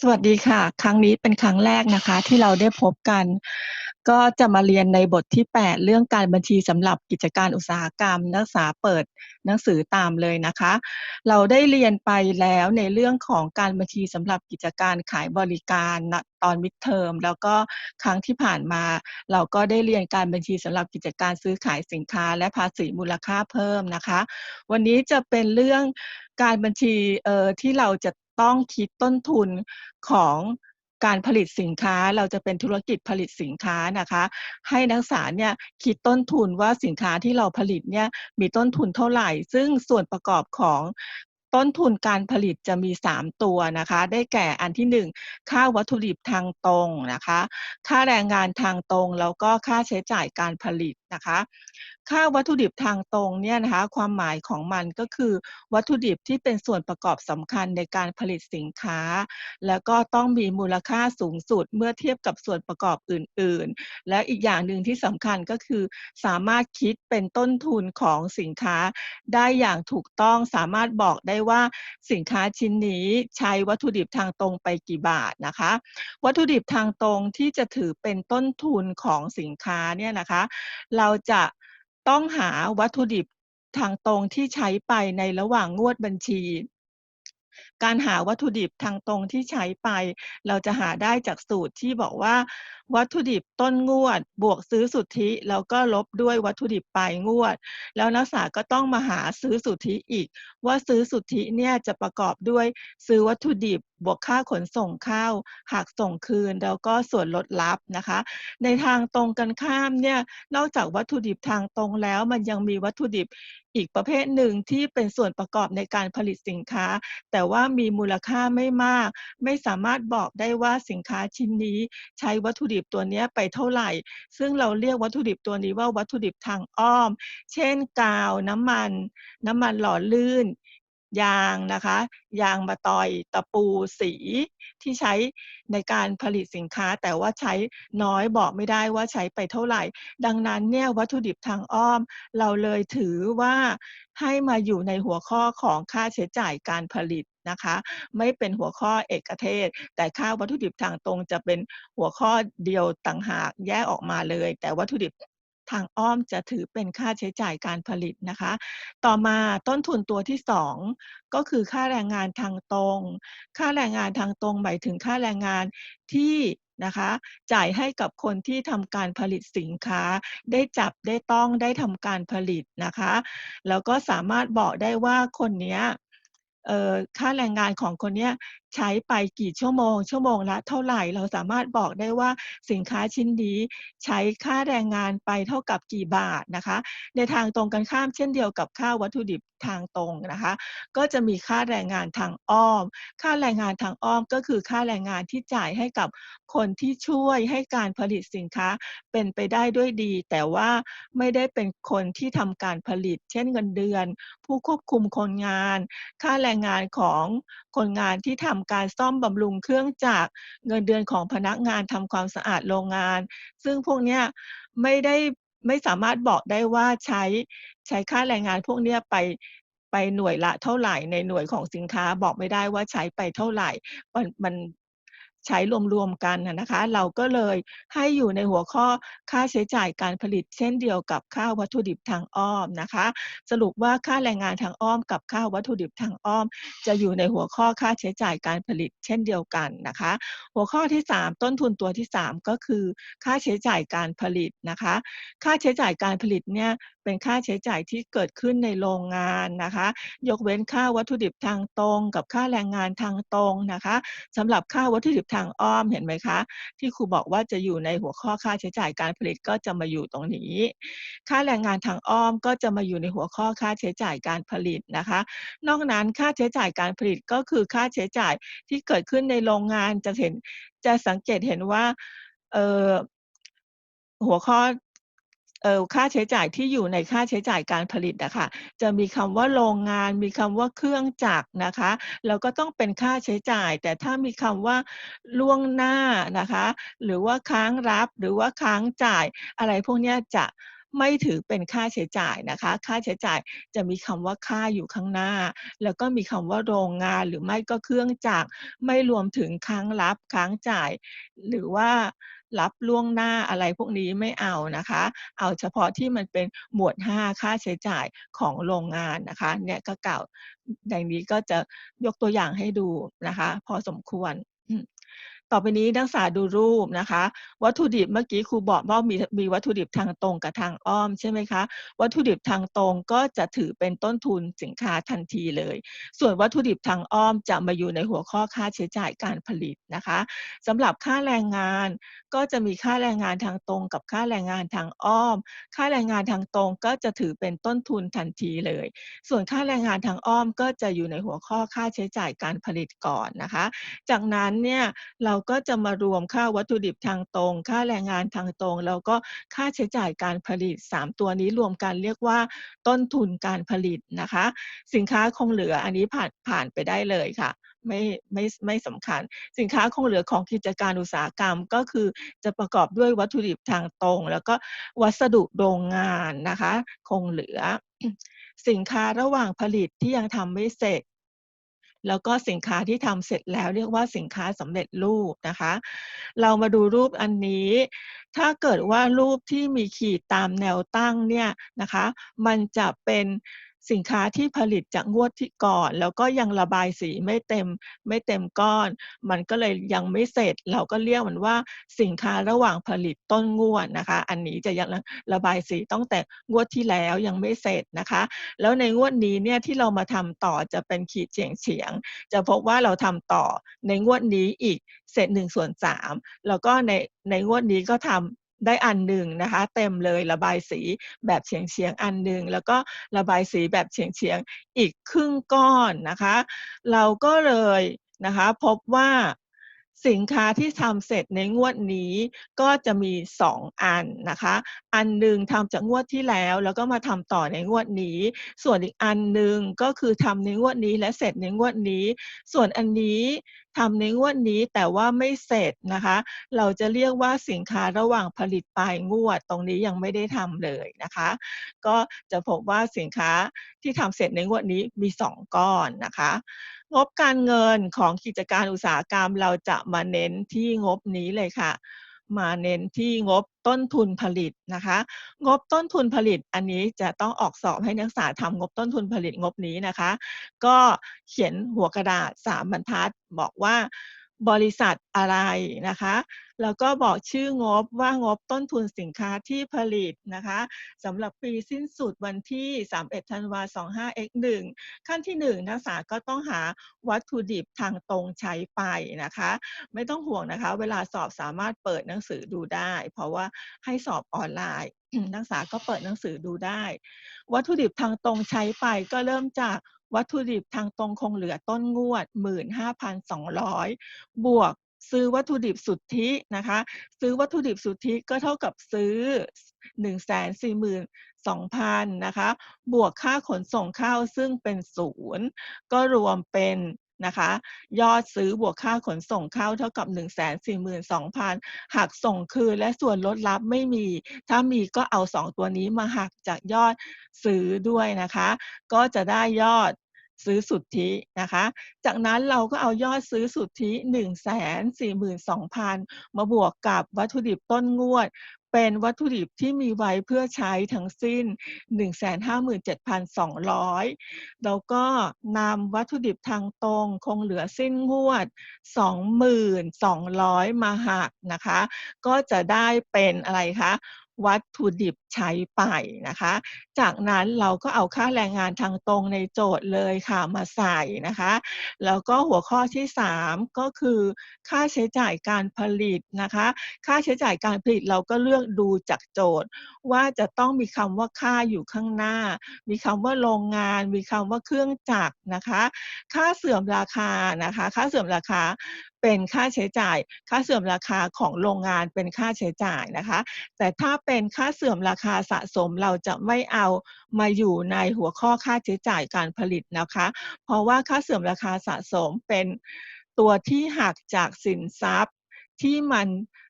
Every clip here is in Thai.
สวัสดีค่ะ ครั้งนี้เป็นครั้งแรกนะคะ ที่เราได้พบกัน ก็จะมาเรียนในบทที่ 8 เรื่องการบัญชีสำหรับกิจการอุตสาหกรรม นักศึกษาเปิดหนังสือตามเลยนะคะ เราได้เรียนไปแล้วในเรื่องของการบัญชีสำหรับกิจการขายบริการตอน Mid-term แล้วก็ครั้งที่ผ่านมา เราก็ได้เรียนการบัญชีสำหรับกิจการซื้อขายสินค้า และภาษีมูลค่าเพิ่มนะคะ วันนี้จะเป็นเรื่องการบัญชีเอ่อที่เราจะ ต้องคิดต้นทุนของการผลิตสินค้าเราจะเป็นธุรกิจผลิตสินค้านะคะ ให้นักศึกษาเนี่ยคิดต้นทุนว่าสินค้าที่เราผลิตเนี่ยมีต้นทุนเท่าไหร่ ซึ่งส่วนประกอบของต้นทุนการผลิตจะมี 3 ตัวนะคะ ได้แก่อันที่ 1 ค่าวัตถุดิบทางตรงนะคะ ค่าแรงงานทางตรง แล้วก็ค่าใช้จ่ายการผลิต นะคะ ค่าวัตถุดิบทางตรงเนี่ยนะคะความหมายของมันก็คือ วัตถุดิบที่เป็นส่วนประกอบสำคัญในการผลิตสินค้า แล้วก็ต้องมีมูลค่าสูงสุดเมื่อเทียบกับส่วนประกอบอื่น ๆ และอีกอย่างหนึ่งที่สำคัญก็คือ สามารถคิดเป็นต้นทุนของสินค้า ได้อย่างถูกต้องสามารถบอกได้ว่าสินค้าชิ้นนี้ใช้วัตถุดิบทางตรงไปกี่บาทนะคะ วัตถุดิบทางตรงที่จะถือเป็นต้นทุนของสินค้าเนี่ยนะคะ เราราจะต้องหาวัตถุดิบทางตรงที่ใช้ไปในระหว่างงวดบัญชี การหาวัตถุดิบทางตรงที่ใช้ไป เราจะหาได้จากสูตรที่บอกว่า วัตถุดิบต้นงวด บวกซื้อสุทธิแล้วก็ลบด้วยวัตถุดิบปลายงวด แล้วนักศึกษาก็ต้องมาหาซื้อสุทธิอีก ว่าซื้อสุทธิเนี่ยจะประกอบด้วยซื้อวัตถุดิบบวกค่าขนส่งเข้าหักส่งคืนแล้วก็ส่วนลดลับนะคะ ในทางตรงกันข้ามเนี่ยนอกจากวัตถุดิบทางตรงแล้วมันยังมีวัตถุดิบ อีกประเภทหนึ่งที่เป็นส่วนประกอบในการผลิตสินค้า แต่ว่ามีมูลค่าไม่มาก ไม่สามารถบอกได้ว่าสินค้าชิ้นนี้ใช้วัตถุดิบตัวนี้ไปเท่าไหร่ ซึ่งเราเรียกวัตถุดิบตัวนี้ว่าวัตถุดิบทางอ้อม เช่น กาว น้ำมัน น้ำมันหล่อลื่น ยางนะคะ ยางมะตอยตะปูสีที่ใช้ในการผลิตสินค้า แต่ว่าใช้น้อยบอกไม่ได้ว่าใช้ไปเท่าไหร่ ดังนั้นเนี่ยวัตถุดิบทางอ้อม เราเลยถือว่าให้มาอยู่ในหัวข้อของค่าใช้จ่ายการผลิตนะคะ ไม่เป็นหัวข้อเอกเทศ แต่ค่าวัตถุดิบทางตรงจะเป็นหัวข้อเดียวต่างหากแยกออกมาเลย แต่วัตถุดิบ ทางอ้อมจะถือเป็นค่าใช้จ่ายการผลิตนะคะ ต่อมาต้นทุนตัวที่ 2 ก็คือค่าแรงงานทางตรง ค่าแรงงานทางตรงหมายถึงค่าแรงงานที่นะคะจ่ายให้กับคนที่ทำการผลิตสินค้า ได้จับได้ต้องได้ทำการผลิตนะคะ แล้วก็สามารถบอกได้ว่าคนเนี้ยเอ่อค่าแรงงานของคนเนี้ย ใช้ไปกี่ชั่วโมง ชั่วโมงละเท่าไรเราสามารถบอกได้ว่าสินค้าชิ้นนี้ใช้ค่าแรงงานไปเท่ากับกี่บาทนะคะ ในทางตรงกันข้ามเช่นเดียวกับค่าวัตถุดิบทางตรงนะคะ ก็จะมีค่าแรงงานทางอ้อม ค่าแรงงานทางอ้อมก็คือค่าแรงงานที่จ่ายให้กับคนที่ช่วยให้การผลิตสินค้าเป็นไปได้ด้วยดี แต่ว่าไม่ได้เป็นคนที่ทำการผลิต เช่นเงินเดือน ผู้ควบคุมคนงาน ค่าแรงงานของคนงานที่ทำการซ่อมบำรุงเครื่องจักรเงินเดือนของพนักงานทำความสะอาดโรงงาน ซึ่งพวกเนี้ยไม่ได้ไม่สามารถบอกได้ว่าใช้ใช้ค่าแรงงานพวกเนี้ยไปไปหน่วยละเท่าไหร่ในหน่วยของสินค้าบอกไม่ได้ว่าใช้ไปเท่าไหรมันมัน ใช้รวมๆกันนะคะ เราก็เลยให้อยู่ในหัวข้อค่าใช้จ่ายการผลิต เช่นเดียวกับค่าวัตถุดิบทางอ้อมนะคะ สรุปว่าค่าแรงงานทางอ้อมกับค่าวัตถุดิบทางอ้อม จะอยู่ในหัวข้อค่าใช้จ่ายการผลิต เช่นเดียวกันนะคะ หัวข้อที่ 3 ต้นทุนตัวที่ 3 ก็คือ ค่าใช้จ่ายการผลิตนะคะ ค่าใช้จ่ายการผลิตเนี่ย เป็นค่าใช้จ่ายที่เกิดขึ้นในโรงงานนะคะ ยกเว้นค่าวัตถุดิบทางตรง กับค่าแรงงานทางตรงนะคะสำหรับค่าวัตถุดิบทางอ้อมเห็นไหมคะ ที่ครูบอกว่าจะอยู่ในหัวข้อค่าใช้จ่ายการผลิตก็จะมาอยู่ตรงนี้ ค่าแรงงานทางอ้อมก็จะมาอยู่ในหัวข้อค่าใช้จ่ายการผลิตนะคะ นอกนั้นค่าใช้จ่ายการผลิตก็คือค่าใช้จ่ายที่เกิดขึ้นในโรงงานจะเห็นจะสังเกตเห็นว่าหัวข้อ ค่าใช้จ่ายที่อยู่ในค่าใช้จ่ายการผลิตอะคะจะมีคำว่าโรงงาน มีคำว่าเครื่องจักรนะคะแล้วก็ต้องเป็นค่าใช้จ่าย แต่ถ้ามีคำว่าล่วงหน้านะคะ หรือว่าค้างรับหรือว่าค้างจ่าย อะไรพวกนี้จะไม่ถือเป็นค่าใช้จ่ายนะคะ ค่าใช้จ่ายจะมีคำว่าค่าอยู่ข้างหน้า แล้วก็มีคำว่าโรงงานหรือไม่ก็เครื่องจักร ไม่รวมถึงค้างรับค้างจ่าย หรือว่า รับล่วงหน้าอะไรพวกนี้ไม่เอานะคะ เอาเฉพาะที่มันเป็นหมวด 5 ค่าใช้จ่ายของโรงงานนะคะเนี่ยก็กล่าดังนี้ก็จะยกตัวอย่างให้ดูนะคะ พอสมควร ต่อไปนี้นักศึกษาดูรูปนะคะ วัตถุดิบเมื่อกี้ครูบอกว่ามีมีวัตถุดิบทางตรงกับทางอ้อมใช่ไหมคะ วัตถุดิบทางตรงก็จะถือเป็นต้นทุนสินค้าทันทีเลย ส่วนวัตถุดิบทางอ้อมจะมาอยู่ในหัวข้อค่าใช้จ่ายการผลิตนะคะสำหรับค่าแรงงานก็จะมีค่าแรงงานทางตรงกับค่าแรงงานทางอ้อม ค่าแรงงานทางตรงก็จะถือเป็นต้นทุนทันทีเลย ส่วนค่าแรงงานทางอ้อมก็จะอยู่ในหัวข้อค่าใช้จ่ายการผลิตก่อนนะคะ จากนั้นเนี่ยเราก็จะมารวมค่าวัตถุดิบทางตรง ค่าแรงงานทางตรง แล้วก็ค่าใช้จ่ายการผลิต 3 ตัวนี้รวมกันเรียกว่าต้นทุนการผลิตนะคะ สินค้าคงเหลืออันนี้ผ่านผ่านไปได้เลยค่ะไม่ไม่ไม่สำคัญ สินค้าคงเหลือของกิจการอุตสาหกรรมก็คือจะประกอบด้วยวัตถุดิบทางตรง แล้วก็วัสดุโรงงานนะคะ คงเหลือ สินค้าระหว่างผลิตที่ยังทำไม่เสร็จ แล้วก็สินค้าที่ทำเสร็จแล้วเรียกว่าสินค้าสำเร็จรูปนะคะ เรามาดูรูปอันนี้ ถ้าเกิดว่ารูปที่มีขีดตามแนวตั้งเนี่ยนะคะ มันจะเป็น สินค้าที่ผลิตจากงวดที่ก่อน แล้วก็ยังระบายสีไม่เต็มไม่เต็มก้อน มันก็เลยยังไม่เสร็จ เราก็เรียกมันว่าสินค้าระหว่างผลิตต้นงวดนะคะ อันนี้จะยังระบายสีตั้งแต่งวดที่แล้วยังไม่เสร็จนะคะ แล้วในงวดนี้เนี่ยที่เรามาทำต่อจะเป็นขีดเฉียงๆจะพบว่าเราทำต่อในงวดนี้อีกเศษ1/3แล้วก็ในในงวดนี้ก็ทำ ได้อันหนึ่งนะคะ เต็มเลยระบายสีแบบเฉียงๆอันหนึ่งแล้วก็ระบายสีแบบเฉียงๆอีกครึ่งก้อนนะคะ เราก็เลยนะคะพบว่าสินค้าที่ทำเสร็จในงวดนี้ก็จะมี 2 อันนะคะ อันหนึ่งทำจากงวดที่แล้ว แล้วก็มาทำต่อในงวดนี้ ส่วนอีกอันหนึ่งก็คือทำในงวดนี้และเสร็จในงวดนี้ ส่วนอันนี้ ทำในงวดนี้แต่ว่าไม่เสร็จนะคะ เราจะเรียกว่าสินค้าระหว่างผลิตปลายงวด ตรงนี้ยังไม่ได้ทำเลยนะคะ ก็จะพบว่าสินค้าที่ทำเสร็จในงวดนี้มี 2 ก้อนนะคะงบการเงินของกิจการอุตสาหกรรมเราจะมาเน้นที่งบนี้เลยค่ะ มาเน้นที่งบต้นทุนผลิตนะคะ งบต้นทุนผลิตอันนี้จะต้องออกสอบให้นักศึกษาทำงบต้นทุนผลิตงบนี้นะคะ ก็เขียนหัวกระดาษ3บรรทัดบอกว่า บริษัทอะไรนะคะ แล้วก็บอกชื่องบว่างบต้นทุนสินค้าที่ผลิตนะคะสำหรับปีสิ้นสุดวันที่ 31 ธันวา25 X1 ขั้นที่ 1 นักศึกษาก็ต้องหาวัตถุดิบทางตรงใช้ไปนะคะ ไม่ต้องห่วงนะคะ เวลาสอบสามารถเปิดหนังสือดูได้ เพราะว่าให้สอบออนไลน์ นักศึกษาก็เปิดหนังสือดูได้ วัตถุดิบทางตรงใช้ไปก็เริ่มจาก วัตถุดิบทางตรงคงเหลือต้นงวด 15,200 บวกซื้อวัตถุดิบสุทธินะคะ ซื้อวัตถุดิบสุทธิก็เท่ากับซื้อ 142,000นะคะ บวกค่าขนส่งเข้าซึ่งเป็น0ก็รวมเป็นนะคะ ยอดซื้อบวกค่าขนส่งเข้าเท่ากับ 142,000หักส่งคืนและส่วนลดลับไม่มี ถ้ามีก็เอา 2 ตัวนี้มาหักจากยอดซื้อด้วยนะคะ ก็จะได้ยอด ซื้อสุทธินะคะ จากนั้นเราก็เอายอดซื้อสุทธิ 142,000 มาบวกกับวัตถุดิบต้นงวด เป็นวัตถุดิบที่มีไว้เพื่อใช้ทั้งสิ้น 157,200 แล้วก็นำวัตถุดิบทางตรงคงเหลือสิ้นงวด 2,200 มาหักนะคะ ก็จะได้เป็นอะไรคะวัตถุดิบ ใช้ไปนะคะ จากนั้นเราก็เอาค่าแรงงานทางตรงในโจทย์เลยค่ะมาใส่นะคะ แล้วก็หัวข้อที่ 3 ก็คือ ค่าใช้จ่ายการผลิตนะคะ ค่าใช้จ่ายการผลิตเราก็เลือกดูจากโจทย์ ว่าจะต้องมีคำว่าค่าอยู่ข้างหน้า มีคำว่าโรงงาน มีคำว่าเครื่องจักรนะคะ ค่าเสื่อมราคานะคะ ค่าเสื่อมราคาเป็นค่าใช้จ่าย ค่าเสื่อมราคาของโรงงานเป็นค่าใช้จ่ายนะคะ แต่ถ้าเป็นค่าเสื่อมราคาาสะสมเราจะไม่เอามาอยู่ในหัวข้อค่าใช้จ่ายการผลิตนะคะ เพราะว่าค่าเสื่อมราคาสะสมเป็นตัวที่หักจากสินทรัพย์ที่มัน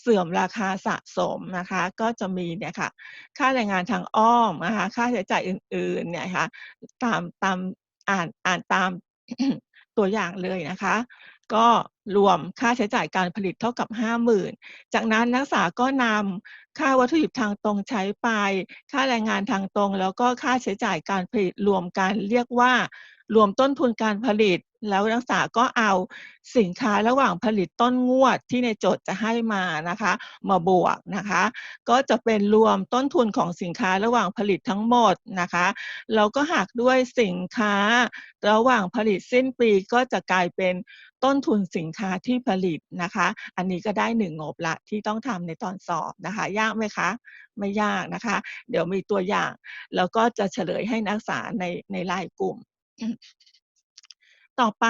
เสื่อมราคาสะสมนะคะ ก็จะมีเนี่ยค่ะค่าแรงงานทางอ้อมนะคะค่าใช้จ่ายอื่นๆเนี่ยค่ะตามตามอ่านอ่านตามตัวอย่างเลยนะคะ ก็รวมค่าใช้จ่ายการผลิตเท่ากับ 50,000 จากนั้นนักศึกษาก็นำค่าวัตถุดิบทางตรงใช้ไป ค่าแรงงานทางตรง แล้วก็ค่าใช้จ่ายการผลิตรวมกัน เรียกว่ารวมต้นทุนการผลิต แล้วนักศึกษาก็เอาสินค้าระหว่างผลิตต้นงวดที่ในโจทย์จะให้มานะคะ มาบวกนะคะ ก็จะเป็นรวมต้นทุนของสินค้าระหว่างผลิตทั้งหมดนะคะแล้วก็หักด้วยสินค้าระหว่างผลิตสิ้นปีก็จะกลายเป็นต้นทุนสินค้าที่ผลิตนะคะ อันนี้ก็ได้1งงบล้วที่ต้องทำในตอนสอบนะคะ ยากไหมคะ?ไม่ยากนะคะ เดี๋ยวมีตัวอย่าง แล้วก็จะเฉลยให้นักศึกษาในใน LINE กลุ่ม ต่อไป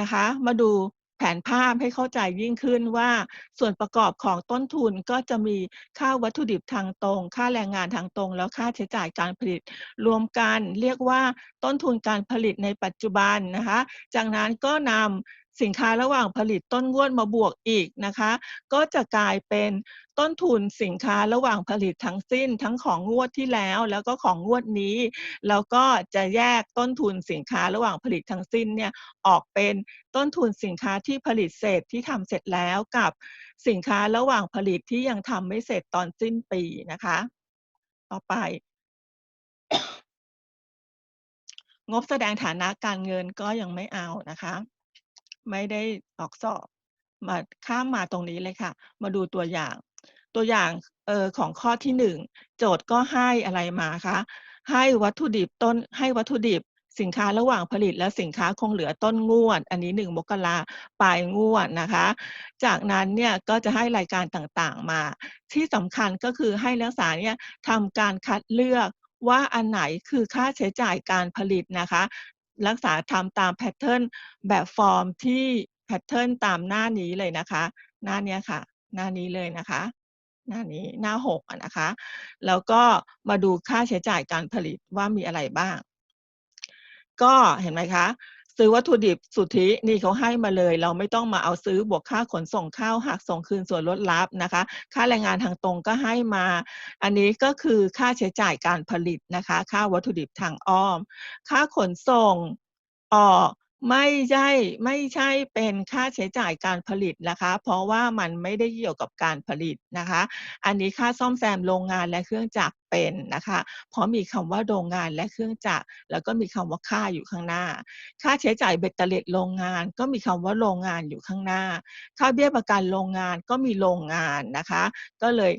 นะคะ มาดูแผนภาพให้เข้าใจยิ่งขึ้นว่าส่วนประกอบของต้นทุนก็จะมีค่าวัตถุดิบทางตรง ค่าแรงงานทางตรง แล้วค่าใช้จ่ายการผลิต รวมกันเรียกว่าต้นทุนการผลิตในปัจจุบันนะคะ จากนั้นก็นำ สินค้าระหว่างผลิตต้นงวดมาบวกอีกนะคะ ก็จะกลายเป็นต้นทุนสินค้าระหว่างผลิตทั้งสิ้น ทั้งของงวดที่แล้ว แล้วก็ของงวดนี้ แล้วก็จะแยกต้นทุนสินค้าระหว่างผลิตทั้งสิ้นเนี่ยออกเป็นต้นทุนสินค้าที่ผลิตเสร็จที่ทำเสร็จแล้วกับสินค้าระหว่างผลิตที่ยังทำไม่เสร็จตอนสิ้นปีนะคะ ต่อไปงบแสดงฐานะการเงินก็ยังไม่เอานะคะ ไม่ได้ออกสอบมาข้ามมาตรงนี้เลยค่ะ มาดูตัวอย่าง ตัวอย่างเออของข้อที่1โจทย์ก็ให้อะไรมาคะให้วัตถุดิบต้นให้วัตถุดิบสินค้าระหว่างผลิตและสินค้าคงเหลือต้นงวด อันนี้1มกราปลายงวดนะคะ จากนั้นเนี่ยก็จะให้รายการต่างๆมา ที่สำคัญก็คือให้นักศึกษาเนี่ยทำการคัดเลือกว่าอันไหนคือค่าใช้จ่ายการผลิตนะคะ รักษาทำตามแพทเทิร์นแบบฟอร์มที่แพทเทิร์นตามหน้านี้เลยนะคะ หน้านี้ค่ะ หน้านี้เลยนะคะ หน้านี้หน้า6อะนะคะ แล้วก็มาดูค่าใช้จ่ายการผลิตว่ามีอะไรบ้าง ก็เห็นไหมคะ ซื้อวัตถุดิบสุทธินี่เขาให้มาเลย เราไม่ต้องมาเอาซื้อบวกค่าขนส่งเข้าหักส่งคืนส่วนลดลับนะคะ ค่าแรงงานทางตรงก็ให้มา อันนี้ก็คือค่าใช้จ่ายการผลิตนะคะ ค่าวัตถุดิบทางอ้อม ค่าขนส่งออก ไม่ใช่ไม่ใช่เป็นค่าใช้จ่ายการผลิตนะคะ เพราะว่ามันไม่ได้เกี่ยวกับการผลิตนะคะ อันนี้ค่าซ่อมแซมโรงงานและเครื่องจักรเป็นนะคะ เพราะมีคำว่าโรงงานและเครื่องจักรแล้วก็มีคำว่าค่าอยู่ข้างหน้า ค่าใช้จ่ายเบ็ดเตล็ดโรงงาน ก็มีคำว่าโรงงานอยู่ข้างหน้า ค่าเบี้ยประกันโรงงานก็มีโรงงานนะคะ ก็เลย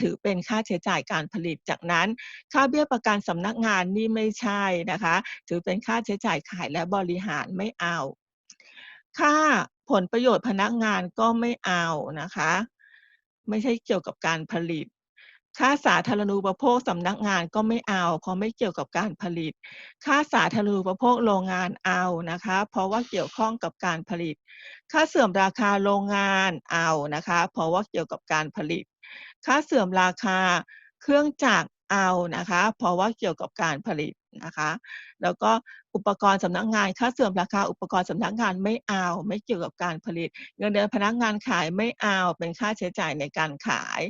ถือเป็นค่าใช้จ่ายการผลิต จากนั้นค่าเบี้ยประกันสำนักงานนี่ไม่ใช่นะคะ ถือเป็นค่าใช้จ่ายขายและบริหารไม่เอา ค่าผลประโยชน์พนักงานก็ไม่เอานะคะ ไม่ใช่เกี่ยวกับการผลิต ค่าสาธารณูปโภคสำนักงานก็ไม่เอา เพราะไม่เกี่ยวกับการผลิต ค่าสาธารณูปโภคโรงงานเอานะคะ เพราะว่าเกี่ยวข้องกับการผลิต ค่าเสื่อมราคาโรงงานเอานะคะ เพราะว่าเกี่ยวกับการผลิต ค่าเสื่อมราคาเครื่องจักรเอานะคะ เพราะว่าเกี่ยวกับการผลิตนะคะ แล้วก็อุปกรณ์สำนักงานค่าเสื่อมราคาอุปกรณ์สำนักงานไม่เอา ไม่เกี่ยวกับการผลิต เงินเดือนพนักงานขายไม่เอา เป็นค่าใช้จ่ายในการขาย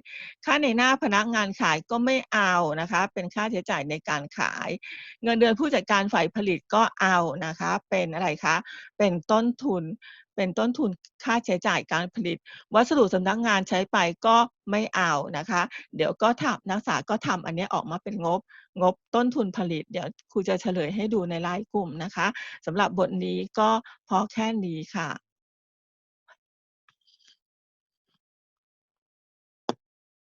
ค่าในหน้าพนักงานขายก็ไม่เอานะคะ เป็นค่าใช้จ่ายในการขาย เงินเดือนผู้จัดการฝ่ายผลิตก็เอานะคะ เป็นอะไรคะ เป็นต้นทุนเป็นต้นทุนค่าใช้จ่ายการผลิต วัสดุสำนักงานใช้ไปก็ไม่เอานะคะ เดี๋ยวก็ทำนักศึกษาก็ทำอันนี้ออกมาเป็นงบ งบต้นทุนผลิต เดี๋ยวครูจะเฉลยให้ดูใน LINE กลุ่มนะคะสำหรับบทนี้ก็พอแค่นี้ค่ะ